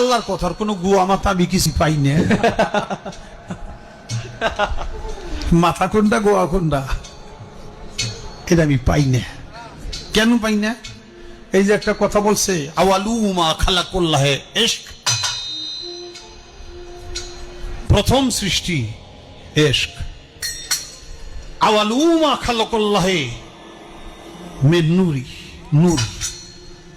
আল্লাহর কথার কোনো গুয়া মাথা আমি কিছু পাই না। মাথা কোনটা, গোয়া কোনটা? এটা আমি পাই না। কেন পাই না? এই যে একটা কথা বলছে প্রথম সৃষ্টি নূর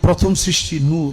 প্রথম সৃষ্টি নূর।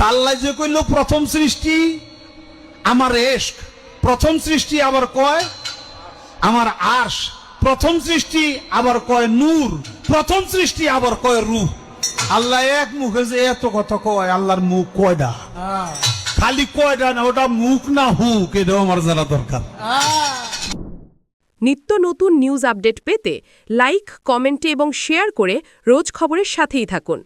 তাল্লাই যে কইল, প্রথম সৃষ্টি আমার এশক, প্রথম সৃষ্টি আবার কয় আমার আশ প্রথম সৃষ্টি আবার কয় নূর, প্রথম সৃষ্টি আবার কয় রূহ আল্লাহ এক মুখে যে এত কথা কয়, আল্লাহর মুখ কয়ডা? খালি কয়ডা না, ওটা মুখ না হুক, এটাও আমার জানা দরকার। নিত্য নতুন নিউজ আপডেট পেতে লাইক কমেন্টে এবং শেয়ার করে রোজ খবরের সাথেই থাকুন।